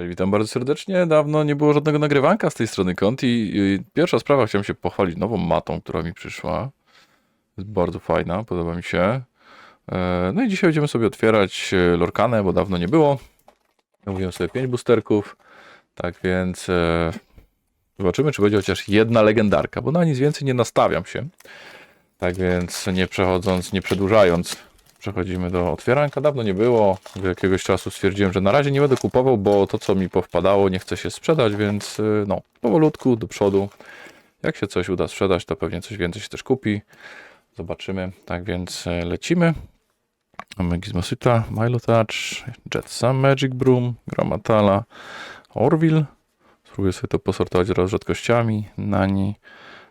Cześć, witam bardzo serdecznie. Dawno nie było żadnego nagrywanka z tej strony i i pierwsza sprawa, chciałem się pochwalić nową matą, która mi przyszła. Jest bardzo fajna, podoba mi się. E, No i dzisiaj będziemy sobie otwierać e, lorkanę, bo dawno nie było. Mówiłem sobie 5 boosterków, tak więc e, zobaczymy, czy będzie chociaż jedna legendarka, bo na nic więcej nie nastawiam się. Tak więc nie przechodząc, nie przedłużając, przechodzimy do otwieranka. Dawno nie było. Od jakiegoś czasu stwierdziłem, że na razie nie będę kupował, bo to, co mi powpadało, nie chce się sprzedać, więc y, no, powolutku do przodu. Jak się coś uda sprzedać, to pewnie coś więcej się też kupi. Zobaczymy. Tak więc y, lecimy. Mamy Gizmosyta, Milotouch, Jet Sam Magic Broom, Gramatala, Orville. Spróbuję sobie to posortować wraz z rzadkościami. Nani,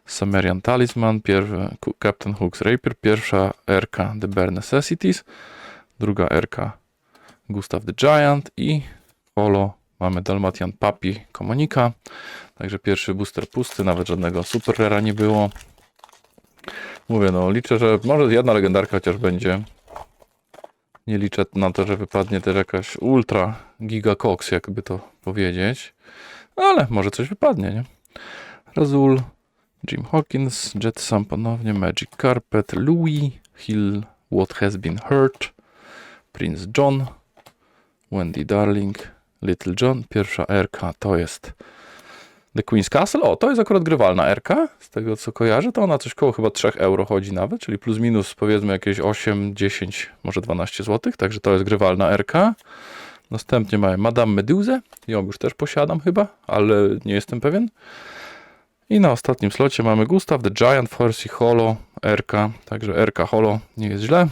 Sumerian Talisman, pier- Ku- Captain Hook's Rapier, pierwsza RK The Bare Necessities, druga RK Gustav the Giant i Holo mamy Dalmatian Papi Komonika. Także pierwszy booster pusty, nawet żadnego super rara nie było. Mówię, no liczę, że może jedna legendarka chociaż będzie. Nie liczę na to, że wypadnie też jakaś ultra giga cox, jakby to powiedzieć. Ale może coś wypadnie, nie? Razul, Jim Hawkins, Jet Sam ponownie, Magic Carpet, Louis, Hill, What Has Been Hurt, Prince John, Wendy Darling, Little John. Pierwsza RK to jest The Queen's Castle. O, to jest akurat grywalna RK, z tego co kojarzę. To ona coś koło chyba 3 euro chodzi nawet, czyli plus minus powiedzmy jakieś 8, 10, może 12 zł. Także to jest grywalna RK. Następnie mamy Madame Meduzę. Ją już też posiadam chyba, ale nie jestem pewien. I na ostatnim slocie mamy Gustav the Giant wersji Holo RK, także RK Holo nie jest źle,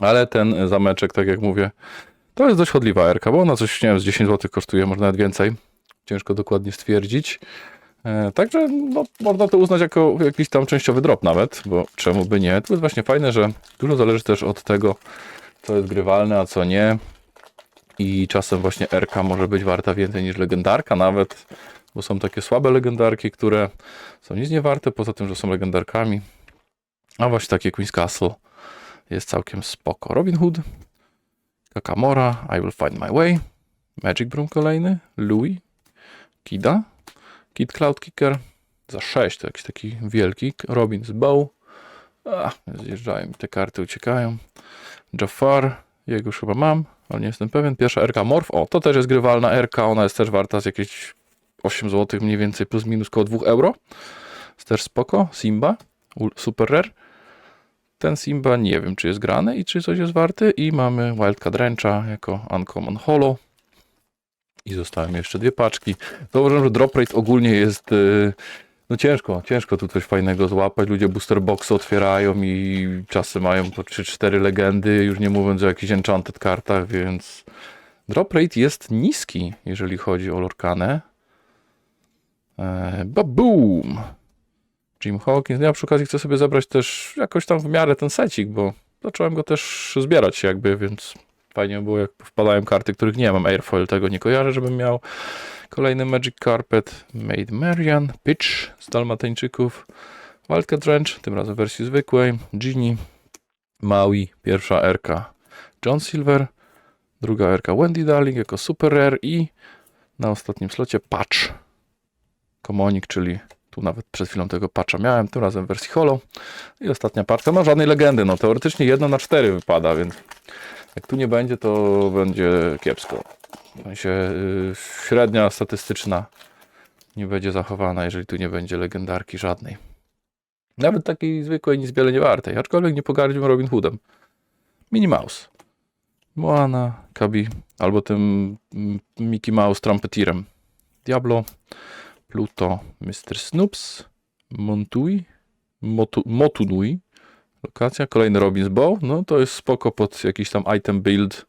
ale ten zameczek, tak jak mówię, to jest dość chodliwa RK, bo ona coś, nie wiem, z 10 zł kosztuje, może nawet więcej, ciężko dokładnie stwierdzić. E, także no, można to uznać jako jakiś tam częściowy drop nawet, bo czemu by nie. To jest właśnie fajne, że dużo zależy też od tego, co jest grywalne, a co nie. I czasem właśnie RK może być warta więcej niż legendarka nawet, bo są takie słabe legendarki, które są nic nie warte, poza tym, że są legendarkami. A właśnie takie Queen's Castle jest całkiem spoko. Robin Hood, Kakamora, I Will Find My Way, Magic Broom kolejny, Louis, Kida, Kid Cloud Kicker za 6, to jakiś taki wielki, Robin's Bow, a, zjeżdżają mi te karty, uciekają, Jafar, jego już chyba mam, ale nie jestem pewien, pierwsza RK Morph, o, to też jest grywalna RK, ona jest też warta z jakieś 8 zł mniej więcej, plus minus koło 2 euro. Jest też spoko. Simba, super rare. Ten Simba nie wiem, czy jest grany i czy coś jest warty. I mamy Wildcard Rancha jako Uncommon Holo. I zostały jeszcze dwie paczki. Zauważyłem, że drop rate ogólnie jest yy, no ciężko, ciężko tu coś fajnego złapać. Ludzie booster boxy otwierają i czasy mają po 3-4 legendy, już nie mówiąc o jakichś enchanted kartach, więc drop rate jest niski, jeżeli chodzi o Lorkanę. Eee, Baboom! Jim Hawkins. Ja przy okazji chcę sobie zebrać też jakoś tam w miarę ten secik, bo zacząłem go też zbierać jakby, więc fajnie by było jak wpadają karty, których nie mam. Airfoil tego nie kojarzę, żebym miał. Kolejny Magic Carpet, Maid Marian, Pitch z Dalmatyńczyków, Wildcat Ranch, tym razem w wersji zwykłej, Genie, Maui, pierwsza RK John Silver, druga RK Wendy Darling jako Super Rare i na ostatnim slocie Patch Komonik, czyli tu nawet przed chwilą tego patcha miałem, tym razem w wersji holo. I ostatnia paczka, no żadnej legendy, no teoretycznie 1 na 4 wypada, więc jak tu nie będzie, to będzie kiepsko. W sensie yy, średnia statystyczna nie będzie zachowana, jeżeli tu nie będzie legendarki żadnej. Nawet takiej zwykłej, nic wiele nie wartej, aczkolwiek nie pogardził Robin Hoodem. Minnie Mouse. Moana, Kabi, albo tym mm, Mickey Mouse Trumpetirem. Diablo, Pluto, Mr. Snoops, Montui, Motu, Motunui, lokacja, kolejny Robin's Bow, no to jest spoko pod jakiś tam item build,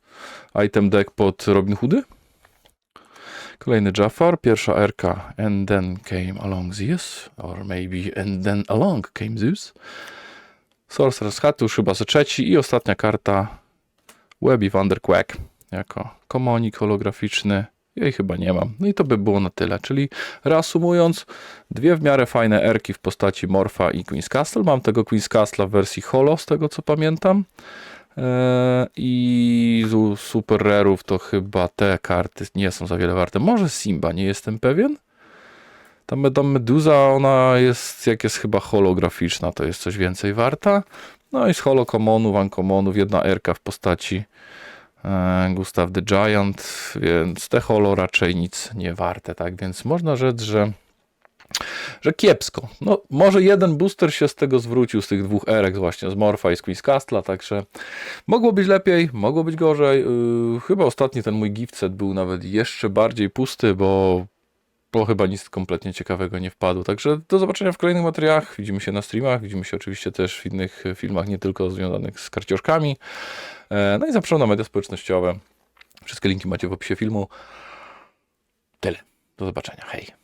item deck pod Robin Hoody. Kolejny Jafar, pierwsza RK, and then came along Zeus, or maybe and then along came Zeus. Sorcerer's Hat, już chyba ze trzeci i ostatnia karta, Webby Wonderquack, jako komonik holograficzny, jej chyba nie mam. No i to by było na tyle. Czyli reasumując, dwie w miarę fajne erki w postaci Morfa i Queen's Castle. Mam tego Queen's Castle w wersji Holo, z tego co pamiętam. E, I z super rarów to chyba te karty nie są za wiele warte. Może Simba, nie jestem pewien. Ta Meduza, ona jest, jak jest chyba holograficzna, to jest coś więcej warta. No i z holokomonów, uncomonów, jedna erka w postaci Gustav the Giant, więc te holo raczej nic nie warte, tak? Więc można rzec, że że kiepsko. No, może jeden booster się z tego zwrócił, z tych dwóch erek właśnie, z Morpha i z Queen's Castla, także mogło być lepiej, mogło być gorzej. Yy, chyba ostatni ten mój gift set był nawet jeszcze bardziej pusty, bo bo chyba nic kompletnie ciekawego nie wpadło. Także do zobaczenia w kolejnych materiałach. Widzimy się na streamach, widzimy się oczywiście też w innych filmach, nie tylko związanych z karcioszkami. E, No i zapraszam na media społecznościowe. Wszystkie linki macie w opisie filmu. Tyle. Do zobaczenia. Hej.